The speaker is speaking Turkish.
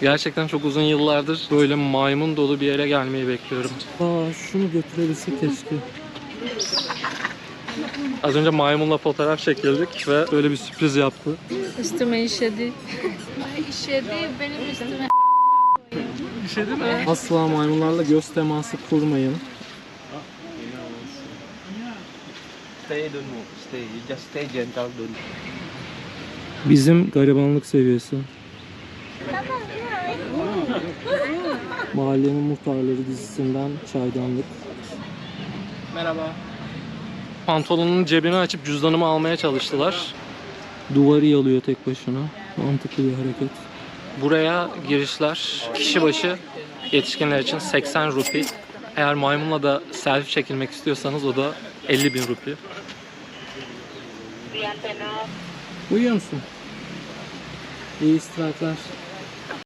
Gerçekten çok uzun yıllardır böyle maymun dolu bir yere gelmeyi bekliyorum. Aa şunu götürebilsek keşke. Az önce maymunla fotoğraf çekildik ve böyle bir sürpriz yaptı. Üstüme işedi. işedi benim üstüme. Değil mi? Asla maymunlarla göz teması kurmayın. Stay, don't move. Stay. You just stay gentle, don't. Bizim garibanlık seviyesi. Mahallenin Muhtarları dizisinden çaydanlık. Merhaba. Pantolonun cebini açıp cüzdanımı almaya çalıştılar. Duvarı yalıyor tek başına. Mantıklı bir hareket. Buraya girişler kişi başı yetişkinler için 80 rupi. Eğer maymunla da selfie çekilmek istiyorsanız o da 50 bin rupi. Uyuyor musun? İyi istirahatler.